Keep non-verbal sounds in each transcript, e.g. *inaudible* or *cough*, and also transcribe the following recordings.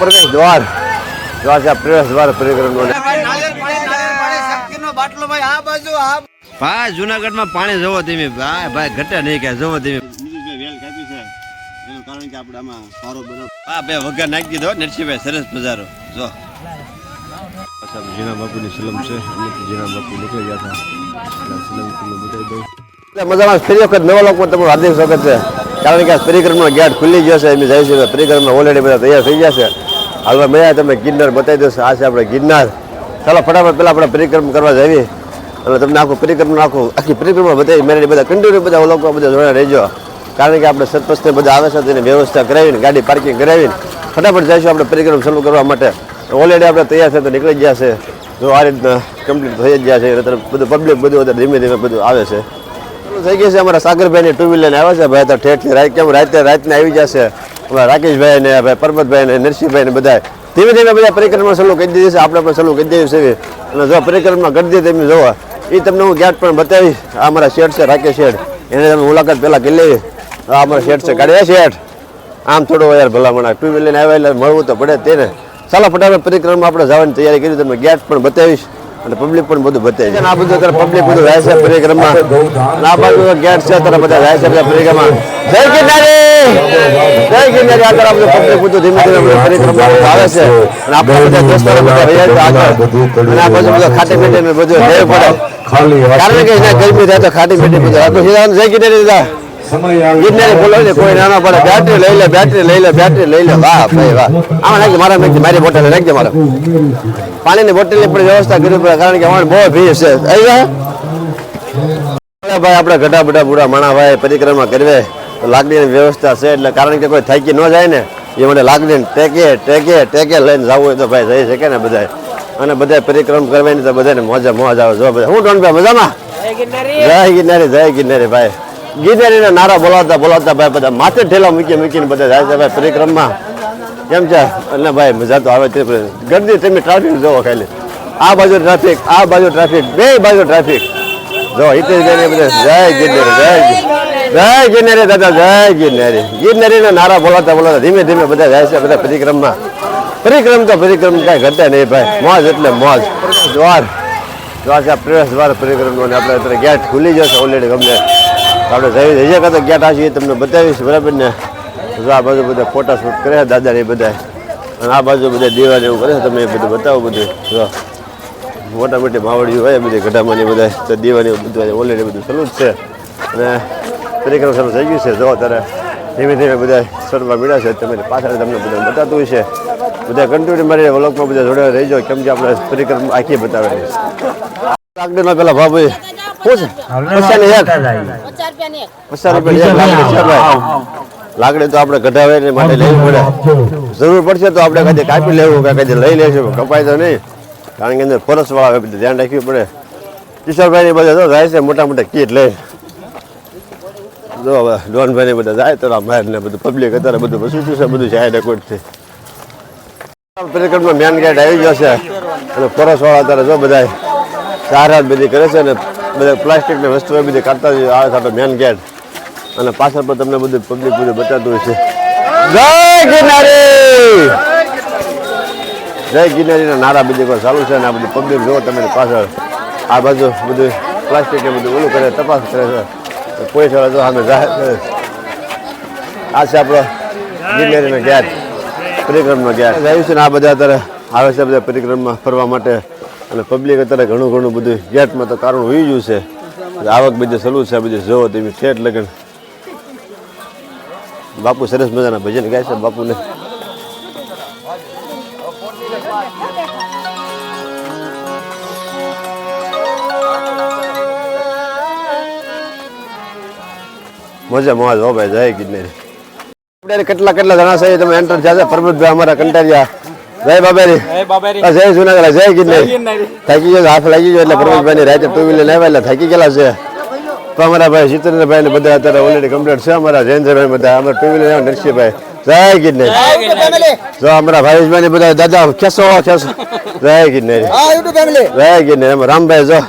પ્રવેશ દ્વાર. દ્વાર છે પ્રવેશ દ્વાર પરિક્રમનો ભાઈ જુનાગઢમાં પાણી જવો તમે. ભાઈ ભાઈ ઘટે નહીં કે જવો તમે. વેલ કાપી કારણ કે આપણે આમાં સારો બનાવ. હા બે વગર નાખી દીધો નરસિંહભાઈ સરસ મજારો જો. બાપુની સલમ છે. જીણા બાપુ નીકળી ગયા હતા. સલમ તમને બતાવી દઉં. મજામાં ફરી વખત નવા લોકો તમારું હાર્દિક સ્વાગત છે. કારણ કે આ પરિક્રમનો ગેટ ખુલી ગયો છે એમ જાય છે પરિક્રમા ઓલરેડી બધા તૈયાર થઈ ગયા છે. હાલમાં મેં તમે ગિરનાર બતાવી દઉં આ છે આપણે ગિરનાર. ચાલો, ફટાફટ પહેલાં આપણે પરિક્રમા કરવા જઈએ. અને તમને આખું પરિક્રમા આખું, આખી પરિક્રમા બતાવી મેરેડી બધા કન્ટિન્યુ બધા લોકો બધા જોડે રહેજો. કારણ કે આપણે સરપંચને બધા આવે છે તેની વ્યવસ્થા કરાવીને, ગાડી પાર્કિંગ કરાવીને, ફટાફટ જઈશું આપણે પરિક્રમ શરૂ કરવા માટે. ઓલરેડી આપણે તૈયાર છે, તો નીકળી ગયા છે. જો આ રીતના કમ્પ્લીટ થઈ જ ગયા છે બધું પબ્લિક બધું વધારે ધીમે ધીમે બધું આવે છે. થઈ ગઈ છે. અમારા સાગરભાઈ ની ટુ વ્હીલર આવ્યા છે. ભાઈ તો ઠેઠ રાત કેમ? રાતે રાતને આવી જશે અમારા રાકેશભાઈ ને, ભાઈ પરબતભાઈ ને, નરસિંહભાઈ ને બધા ધીમે ધીમે બધા પરિક્રમા સલું કરી દીધી છે. આપણે પણ સલું કરી દીધું છે અને જો પરિક્રમા કરી દે તમે જોવા. એ તમને હું ગેટ પણ બતાવીશ. આ અમારા શેઠ છે, રાકેશ શેઠ. એને તમે મુલાકાત પહેલાં કરી લેવી. આ અમારા શેઠ છે. કાઢ્યા શેઠ. આમ થોડો યાર ભલામણ. ટુ વ્હીલરને આવ્યા એટલે મળવું તો પડે તેને. ચાલો ફટાફટ પરિક્રમા આપણે જવાની તૈયારી કરી. તમને ગેટ પણ બતાવીશ. અને પબ્લિક પણ બધું બતાવીશ છે. આ બધું અત્યારે પબ્લિક બધું જાય છે પરિક્રમા આ બાજુ ગેટ છે અત્યારે બધા જાય છે બધા પરિક્રમા જય ગિરનારી! જય ગિરનારી આગળ આપણે પબ્લિક બધું ધીમે ધીમે પરિક્રમા આવે છે. અને આપણે બધા દોસ્તારો બધા રહ્યા છે આગળ. અને આ બાજુ બધું ખાટી પેટે બધું લેવું પડે. ખાલી કારણ કે ગરમી થાય તો ખાટી પેટે બધું જય ગિરનારી દાદા. સમય આવી ગિરનારી બોલો કોઈ નાનો પડે બેટરી લઈ લે બેટરી લઈ લે બેટરી લઈ લે વાહ ભાઈ વાહ આમાં નાખજે મારા નાખજે મારી બોટલ નાખજે મારા પાણીની બોટલની પણ વ્યવસ્થા કરવી પડે કારણ કે અમારે બહુ ભીડ છે ભાઈ આપણે ઘટા બધા બુરા માણા ભાઈ પરિક્રમા કરવે તો લાકડીની વ્યવસ્થા છે એટલે કારણ કે કોઈ થાકી ન જાય ને એ મને લાકડીને ટેકે ટેકે ટેકે લઈને જવું હોય તો ભાઈ જઈ શકે ને બધાય અને બધા પરિક્રમા કરવાની તો બધાને મોજા મોજ આવે જો બધા હું ડોનભાઈ મજામાં જય ગિરનારી જય ગિરનારી ભાઈ ગિરનારીના નારા બોલાવતા બોલાવતા ભાઈ બધા માથે ઠેલા મૂકી મૂકીને બધા જાય છે ભાઈ પરિક્રમમાં. કેમ છે? એટલે ભાઈ મજા તો આવે તે ગરદી તમે ટ્રાફિક જોવો ખાલી. આ બાજુ ટ્રાફિક આ બાજુ ટ્રાફિક બે બાજુ ટ્રાફિક જો, હિતેશભાઈ બધા જય ગિરનારી, જય જય ગિરનારી દાદા, જય ગિરનારી. ગિરનારીના નારા બોલાવતા બોલાવતા ધીમે ધીમે બધા જાય છે બધા પરિક્રમમાં. પરિક્રમ તો પરિક્રમ કાંઈ ઘટે નહીં ભાઈ. મોજ એટલે મોજ. દ્વાર. દ્વાર છે પ્રવેશ દ્વાર પરિક્રમનો. અને આપણે અત્યારે ગેટ ખુલી જશે ઓલરેડી ગમે. આપણે જઈ જઈએ કાં તો ગેટ આવીએ તમને બતાવીશ, બરાબર ને? આ બાજુ બધા ફોટા શૂટ કરે છે દાદા એ બધા. અને આ બાજુ બધા દેવા એવું કરે તમે એ બધું બતાવો બધું. જો. મોટા મોટી માવડીઓ હોય બધી ગઢામાં ને બધા, તો દીવાની બધું ઓલરેડી બધું ચાલુ જ છે. અને પરિક્રમા શરૂ થઈ ગયું છે, જો અત્યારે ધીમે ધીમે બધા સરવા મળ્યા છે તમે પાછળ તમને બધા બતાતું હોય છે. બધા કન્ટિન્યુ મારી વ્લોગમાં બધા જોડે રહી જાઓ કેમ કે આપણે પરિક્રમા આખી બતાવે છે. લાકડીમાં પેલા ભાભુ. શું લાકડી તો આપણે કઢાવે ને માટે લેવી પડે. જરૂર પડશે તો આપણે કદી કાપી લેવું કે કદી લઈ લેશું કપાય તો નહીં. કારણ કે અંદર ફરસ વાળા બધું ધ્યાન રાખવું પડે. કિશોરભાઈ ની બધા તો જાય છે મોટા મોટા કીટ લઈ જો હવે ડોનભાઈ ને બધા જાય તો માર ને બધું પબ્લિક અત્યારે બધું વસું છે બધું જાય રેકોર્ડ છે પરિક્રમા મેન ગેટ આવી ગયો છે. અને ફરસ વાળા અત્યારે જો બધા સારા બધી કરે છે ને બધા પ્લાસ્ટિકની વસ્તુઓ બધી કાઢતા જ આવે છે મેન ગેટ અને પાછળ પર તમને બધું પબ્લિક બધું બતાવતું હોય છે. જય ગિરનારી! જય ગિરનારીના નારા બીજી કોઈ ચાલુ છે અને આ બધું પબ્લિક જુઓ તમે પાછળ. આ બાજુ બધું પ્લાસ્ટિક ને બધું ઓલું કરે, તપાસ કરે છે. કોઈ છોડે તો સામે જાહેર કરે આ છે આપણો ગિરનારીનો ગેટ પરિક્રમનો ગેટ રહ્યું છે ને આ બધા અત્યારે આવે છે બધા પરિક્રમા ફરવા માટે. અને પબ્લિક અત્યારે ઘણું ઘણું બધું ગેટમાં તો કારણ હોઈ ગયું છે. આવક બધી સલું છે બધું જોવો તમે ઠેઠ લગન. બાપુ સરસ મજાના ભજન ગાય છે બાપુને. મજા મોજ હો ભાઈ, જય આપણે કેટલા કેટલા જણા છે તમે એન્ટર થયા છે? પરબતભાઈ અમારા કંટારિયા જય બાબેરી. આ જય જુનાગઢ જય ગિરનારી. થાકી ગયો હાથ લાગી ગયો એટલે પરબતભાઈ ની રાતે ટુ વ્હીલર લેવા એટલે થાકી ગયેલા છે. તો અમારા ભાઈ સિતેન્દ્રભાઈ ને બધા અત્યારે ઓલરેડી કમ્પ્લીટ છે. અમારા જયંતભાઈ બધા અમારા ટુ વ્હીલર નરસિંહભાઈ. જય ગિરનારી. જો અમારા ભાઈ ભાઈ બધા દાદા ખેસો ખેસો જય ગિરનારી. જય ગિરનારી. અમારા રામભાઈ જો.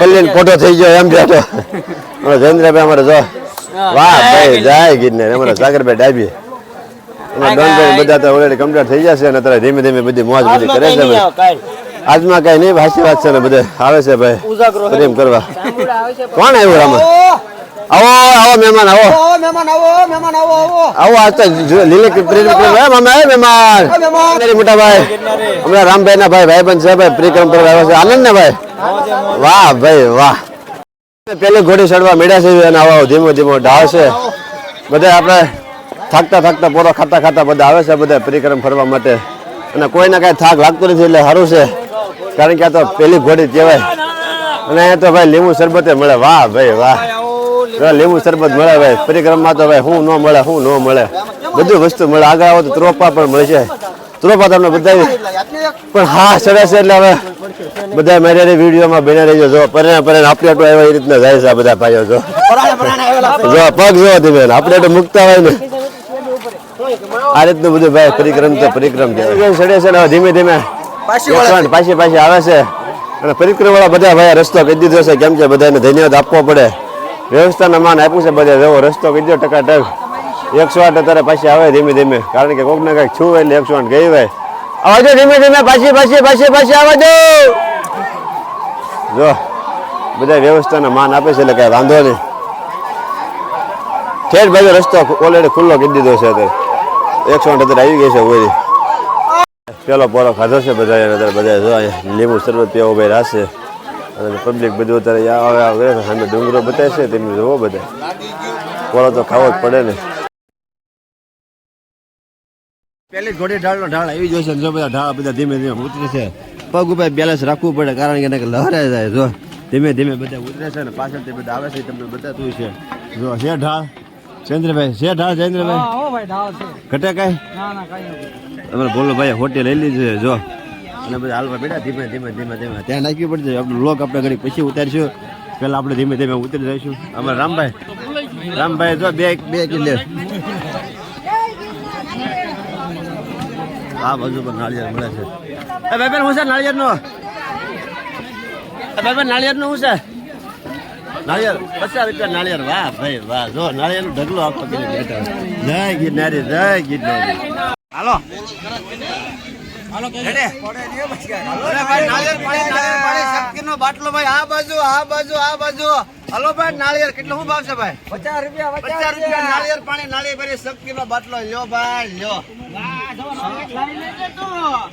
કલ્યાણ ફોટો થઈ ગયો એમ બેઠો *laughs* અમારા જયેન્દ્રભાઈ અમારે જો. વાહ ભાઈ જય ગિરનારી. અમારા સાગરભાઈ ડાબી. ડોનભાઈ બધા તો ઓલરેડી કમ્પ્લીટ થઈ જશે અને અત્યારે ધીમે ધીમે બધી મોજ બધી કરે છે ભાઈ આજમાં કઈ નહીં હાસી વાત છે ને બધે આવે છે ભાઈ. પ્રેમ કરવા. કોણ આવ્યું આમાં? આવો આવો મહેમાન આવો. આવો આજ તો લીલે પ્રેમ મામા એ મહેમાન મેરી મોટા ભાઈ. હમણાં રામભાઈ ના ભાઈ ભાઈ બંધ છે ભાઈ પ્રિક્રમ આવ્યા છે. આનંદ ને ભાઈ? વાહ ભાઈ વાહ. પેલી ઘોડી ચડવા મેળ્યા છે અને આવો ધીમો ધીમો ઢાળ છે. બધા આપણે થાકતા થાકતા પોરો ખાતા ખાતા બધા આવે છે બધા પરિક્રમ ફરવા માટે. અને કોઈને કાંઈ થાક લાગતો નથી એટલે સારું છે. કારણ કે આ તો પેલી ઘોડી કહેવાય. અને અહીંયા તો ભાઈ લીંબુ શરબતે મળે. વાહ ભાઈ વાહ. લીંબુ શરબત મળે ભાઈ. પરિક્રમમાં તો ભાઈ શું ન મળે શું ન મળે. બધું વસ્તુ મળે. આગળ આવો તો ત્રોપા પણ મળે છે ત્રોપા તમને બધા પણ હા ચડે છે એટલે હવે બધા મેરેરી વિડીયોમાં બને રહીજો. જો પરે પરે અપડેટ આવ્યા એ રીતના જાય છે બધા ભાઈઓ જો. જો પગ જો ધીમે. અપડેટ મૂકતા હોય ને. આ રીતનું બધું ભાઈ પરિક્રમ તો પરિક્રમ ચડે છે ને ધીમે ધીમે. પાછી પાછી આવે છે. અને પરિક્રમ વાળા બધા ભાઈ રસ્તો કહી દીધો છે કેમ કે બધાને ધન્યવાદ આપવો પડે. વ્યવસ્થાને માન આપ્યું છે બધા જેવો રસ્તો કહી દો ટકા ટક એકસો આઠ અત્યારે પાછી આવે ધીમે ધીમે. કારણ કે કોક ને કંઈક છું એટલે એકસો આઠ ગઈ ભાઈ આવજો ધીમે ધીમે પાછી પાછી પાછી પાછી આવજો. જો બધા વ્યવસ્થાને માન આપે છે એટલે કાંઈ વાંધો નહીં. ઠેર બાજુ રસ્તો ઓલરેડી ખુલ્લો કરી દીધો છે અત્યારે. એકસો આઠ આવી ગઈ છે હોય પેલો પોરો ખાધો છે બધા અત્યારે બધા જો લીંબુ શરબત પીવો ભાઈ રાશે અને પબ્લિક બધું અત્યારે આવે સામે ડુંગરો બતાવે છે તેમ જોવો બધા. પોરો તો ખાવો જ પડે ને. પેલી ઘોડી ઢાળનો ઢાળ આવી છે જો બધા ઢાળ બધા ધીમે ધીમે ઉતરે છે. પગ ઉપર બેલેન્સ રાખવું પડે, કારણ કે એને લહેરાય જાય. જો ધીમે ધીમે બધા ઉતરે છે ને પાછળથી બધા આવે છે તમને બતાતું છે. જો છે ઢાળ. ચંદ્રભાઈ છે ઢાળ ચંદ્રભાઈ? ઘટે કાંઈ? તમારે બોલો ભાઈ હોટેલ લઈ લીધું છે જો. અને બધા હાલવા બેઠા ધીમે ધીમે ધીમે ધીમે. ત્યાં નાખવી પડશે આપણે લોક આપણે ઘડી પછી ઉતારીશું. પહેલાં આપણે ધીમે ધીમે ઉતરી જઈશું. અમારે રામભાઈ રામભાઈ જો બે બે કિલો. આ બાજુ પર નાળિયેર મળે છે. એ ભાઈ બેન હું છે? નાળિયેર નો ભાઈ બેન નાળિયેરનું શું છે? નાળિયેર પચાસ રૂપિયા નાળિયેર વાહ ભાઈ વાહ. જો નાળિયેરનું ઢગલો આપો કે બેઠા જય ગિરનારી જય ગિરનારી. હાલો. બાટલો ભાઈ આ બાજુ આ બાજુ આ બાજુ. હલો ભાઈ નાળિયેર કેટલો શું ભાવ છે ભાઈ? પચાસ રૂપિયા પચાસ રૂપિયા. નાળિયેર પાણી નાળિયેર ભરી શક્તિ નો બાટલો. લ્યો ભાઈ લ્યો.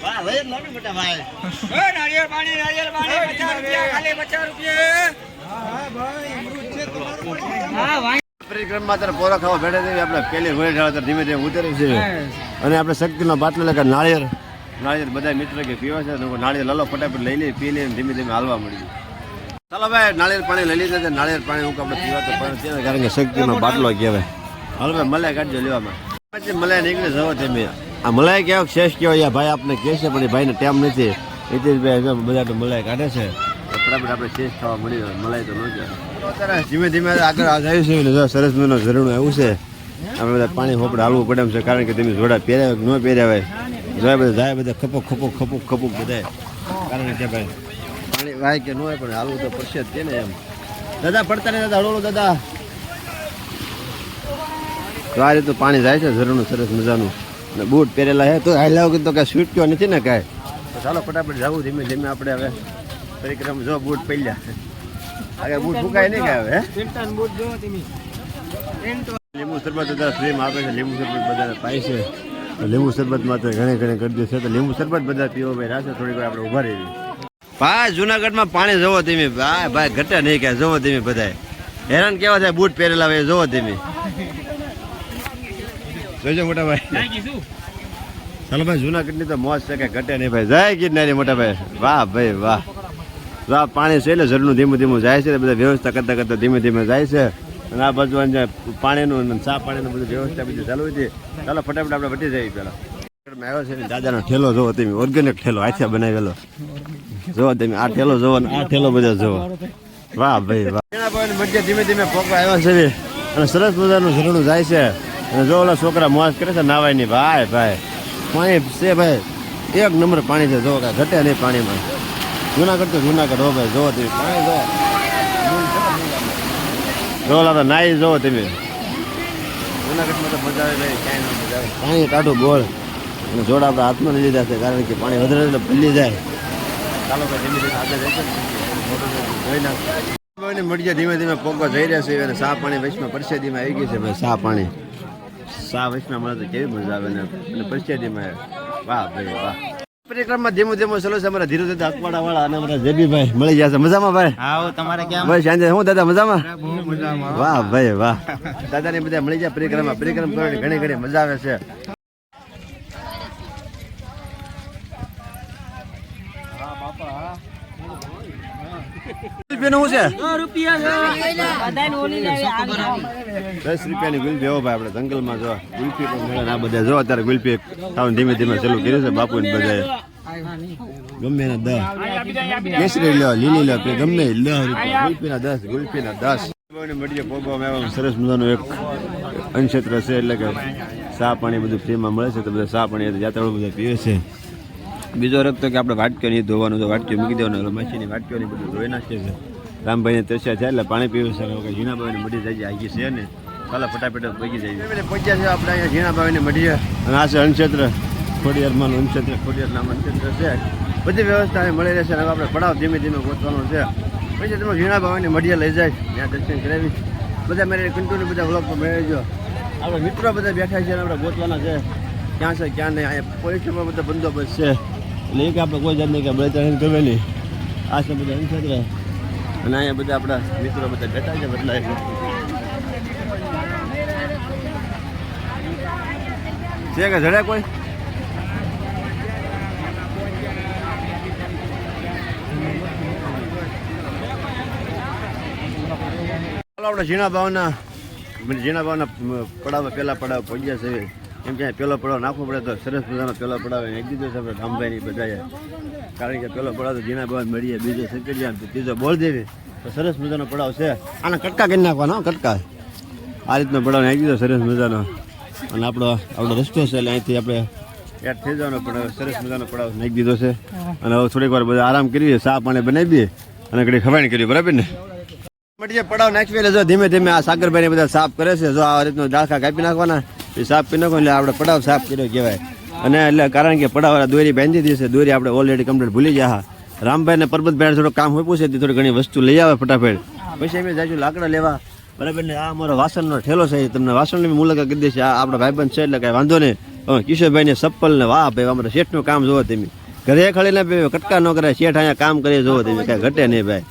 વાહ લઈ જ લો ને બેટા ભાઈ. પરિક્રમમાં પોરો ખાવા બેઠા છે અને આપણે શક્તિનો બાટલો કે નાળિયેર નાળિયેર બધા મિત્ર કે પીવા છે નાળિયેર લલો ફટાફટ લઈ લઈએ પી લઈએ ધીમે ધીમે હાલવા મળી ભાઈ પાણી લઈ છે નાળિયેર પાણી હું આપણે પીવા તો ને, કારણ કે શક્તિનો બાટલો કહેવાય. હાલ ભાઈ મલાઈ કાઢજો લેવામાં મલાઈ નીકળે આ મલાઈ કેવો શેષ કેવો યા ભાઈ આપણે કહે છે પણ એ ભાઈને ટેમ નથી. હિતેશભાઈ બધા મલાઈ કાઢે છે. ફટાફટ આપણે શેષ ખાવા મળી તો ન જાય. ધીમે ધીમે આગળ આ જાય છે ને જો સરસ મજાનું ઝરણું આવ્યું છે. આપણે બધા પાણી હોપડે હાલવું પડે એમ છે કારણ કે તમે જોડા પહેર્યા ન પહેર્યા હોય જોયા બધા જાય બધા ખપો ખપો ખપો ખપો બધા કારણ કે ભાઈ પાણી વાય કે ન હોય પણ હાલવું તો પડશે જ કે ને એમ. દાદા પડતા નહીં દાદા હળવું દાદા. તો આ રીતે પાણી જાય છે ઝરણું સરસ મજાનું. અને બૂટ પહેરેલા છે તો હાલ્યા વગર તો કાંઈ કયો નથી ને કાંઈ. ચાલો ફટાફટ જવું ધીમે ધીમે આપણે હવે પરિક્રમ જો બૂટ પહેર્યા આગળ બૂટ ફૂકાય નહીં કાંઈ હવે? લીંબુ શરબત બધા ફ્રીમાં આપે છે. લીંબુ શરબત બધા પાય છે. લીંબુ શરબતમાં તો ઘણી ઘણી કરી છે તો લીંબુ શરબત બધા પીવો ભાઈ. રાશે થોડીક વાર આપણે ઊભા રહીએ. ભાઈ જુનાગઢમાં પાણી જોવો ધીમી ભાઈ ભાઈ ઘટે નહીં કે જોવો ધીમી બધાય. હેરાન કેવા થાય બૂટ પહેરેલા હોય જોવો ધીમી જોજો મોટા ભાઈ. ચાલો ભાઈ જુનાગઢની તો મોજ છે કે ઘટે નહીં ભાઈ. જય ગિરનારી મોટા ભાઈ. વાહ ભાઈ વાહ. પાણી છે એટલે ઝરણું ધીમું ધીમું જાય છે બધા વ્યવસ્થા કરતા કરતાં ધીમે ધીમે જાય છે. અને આ બાજુ પાણીનું ચા પાણીનું બધું વ્યવસ્થા બધી ચાલુ હતી. ચાલો ફટાફટ આપણે વટી જઈએ પેલા આવ્યો છે ને દાદાનો ઠેલો જોવો તમે ઓર્ગેનિક ઠેલો હાથે બનાવેલો. જોવો તમે, આ ઠેલો જોવો ને, આ ઠેલો બધા જોવો. વાહ ભાઈ, વાહ. મધ્ય ધીમે ધીમે પોકવા આવ્યા છે અને સરસ મજાનું ઝરણું જાય છે. અને જો ઓલા છોકરા મોસ કરે છે, નાવાયની, ભાઈ ભાઈ. પાણી છે ભાઈ, એક નંબર પાણી છે, જો ઘટે નહીં પાણીમાં. જુનાગઢ તો જુનાગઢ હો ભાઈ, જોવો તમે પાણી જો જો ઓલા તો નાઈ જોવો તમે. જુનાગઢમાં તો મજા આવે પાણી કાઢું બોલ અને જોડા આપણા હાથમાં લઈ લીધા છે, કારણ કે પાણી વધારે એટલે ભૂલી જાય. ચાલો ભાઈ, ધીમે ધીમે આગળ મળી ધીમે ધીમે પોકો જઈ રહ્યા છે, અને સા પાણી વૈશ્વમાં પરસેદીમાં આવી ગઈ છે ભાઈ, સા પાણી. સા વૈશ્વમાં મળે તો કેવી મજા આવે ને, અને પરસેદીમાં, વાહ ભાઈ, વાહ. પરિક્રમા ધીમું ધીમું ચલો છે અમારા ધીરે ધીરે અકવાડા વાળા અને અમારા જેબીભાઈ મળી ગયા છે. મજામાં ભાઈ? તમારે ભાઈ સાંજે હું દાદા મજામાં? વાહ ભાઈ વાહ. દાદા ને બધા મળી જાય પરિક્રમા. પરિક્રમા કરવાની ઘણી ઘણી મજા આવે છે રૂપિયાનું શું છે દસ રૂપિયાની ગુલફી હો ભાઈ આપણે જંગલમાં જો ગુલફી પણ મળે આ બધા જો અત્યારે ગુલફી ખાવાનું ધીમે ધીમે ચાલુ કર્યું છે બાપુ ને બધાએ. ગમે એના દસ. કેસરી લીલી લ્યો ગમે લ્યો રૂપિયા. ગુલફીના દસ ગુલફીના દસ. મળીએ પોગવામાં આવ્યા સરસ મજાનું એક અનક્ષેત્ર છે એટલે કે સા પાણી બધું ફ્રીમાં મળે છે તો બધા ચા પાણી જાત્રાળુ બધા પીવે છે. બીજો રખ તો કે આપણે વાટક્યો નહીં ધોવાનું તો વાટક્યો મૂકી દેવાનું. એટલે મશીની વાટક્યો નહીં બધું ધોઈ નાખીએ છે રામભાઈને તસ્યા છે એટલે પાણી પીવું છે. ઝીણાભાઈને મળી જાય. આગી છે ને. ચાલો ફટાફટ પગી જાય પહોંચ્યા છે આપણે અહીંયા ઝીણાભાઈને મળીએ અને આ છે અનક્ષેત્ર ખોડિયારમાં અનક્ષેત્ર ખોડિયાર નામ અનક્ષેત્ર છે. બધી વ્યવસ્થા અહીં મળી રહેશે હવે આપણે પડાવ ધીમે ધીમે ગોતવાનો છે. પછી તમે ઝીણાભાઈને મળીએ લઈ જાય. ત્યાં દર્શન કરાવી. બધા મેરે કન્ટિન્યુ બધા વ્લોગમાં મેળવજો. આપણે મિત્રો બધા બેઠા છે આપણે ગોતવાના છે. ક્યાં છે ક્યાં નહીં. અહીંયા પોલીસમાં બધા બંદોબસ્ત છે. એટલે એક આપણે કોઈ જાતની કે બળતણ ગમે નહીં આ છે બધા અને અહીંયા બધા આપણા મિત્રો બધા બેઠા છે બદલાય. છે કે જડે કોઈ? આપણે ઝીણા ભાવના ઝીણા ભાવના પડાવ પહેલા પડાવ પહોંચ્યા છે. એમ કે પેલો પડાવ નાખવો પડે તો સરસ મજાનો પેલો પડાવ એક દીધો છે આપણે રામભાઈની બધાએ. કારણ કે પેલો પડાવ તો ઝીણા ભાવ મળીએ બીજો સંકરિયા ત્રીજો બોલ દેવી તો સરસ મજાનો પડાવ છે. આના કટકા કરી નાખવાનો કટકા. આ રીતનો પડાવ નાખી દીધો સરસ મજાનો. અને આપણો આપણો રસ્તો છે એટલે અહીંથી આપણે એડ થઈ જવાનો પડાવ સરસ મજાનો પડાવ નાખી દીધો છે. અને હવે થોડીક વાર બધા આરામ કરીએ ચા પાણી બનાવી દઈએ. અને ઘડી ખવાણી કરીએ બરાબર ને? મટીએ પડાવ નાખવી એટલે જો ધીમે ધીમે આ સાગરભાઈ બધા સાફ કરે છે, જો આ રીતનું દાળખા કાપી નાખવાના સાફ કરી નાખો, એટલે આપણે પડાવ સાફ કર્યો કહેવાય. અને એટલે કારણ કે પડાવ દોરી બાંધી છે, દોરી આપણે ઓલરેડી કમ્પ્લીટ ભૂલી ગયા હા. રામભાઈ ને પરબતભાઈ થોડું કામ હોય છે, તે થોડી ઘણી વસ્તુ લઈ આવે ફટાફટ. પછી અમે જાજુ લાકડા લેવા, બરાબર ને, આ અમારો વાસણનો ઠેલો છે તમને વાસણની મુલાકાત કરી દેશે આ આપણા ભાઈબંધ છે, એટલે કાંઈ વાંધો નહીં. કિશોરભાઈ ને સપ્પલ ને વાહ ભાઈ, અમારા શેઠનું કામ જોવો તમે. ઘરે ખડીને બે કટકા ન કરે શેઠ અહીંયા કામ કરી જોવો તમે, કાંઈ ઘટે નહીં ભાઈ.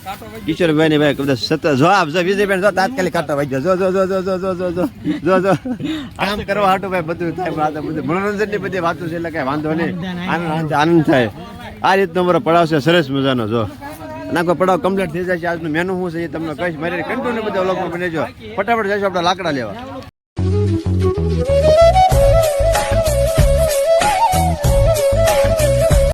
કિશોરભાઈ ને ભાઈ બધા સતત જવાબ જો વિજયભાઈ, જો તાત્કાલિક કાઢતા વાગ્યો. જો જો જો જો જો જો જો જો જો જો. કામ કરવા હાટું ભાઈ બધું થાય બધું મનોરંજનની બધી વાતો છે, એટલે કાંઈ વાંધો નહીં. આનંદ આનંદ થાય. આ રીતનો મારો પડાવ છે, સરસ મજાનો, જો. નાખો પડાવ કમ્પ્લીટ થઈ છે આજનું મેનુ શું છે એ તમને કહીશ. મારી કન્ટિન્યુ બધા લોકો બનેજો ફટાફટ જઈશું આપણે લાકડા લેવા.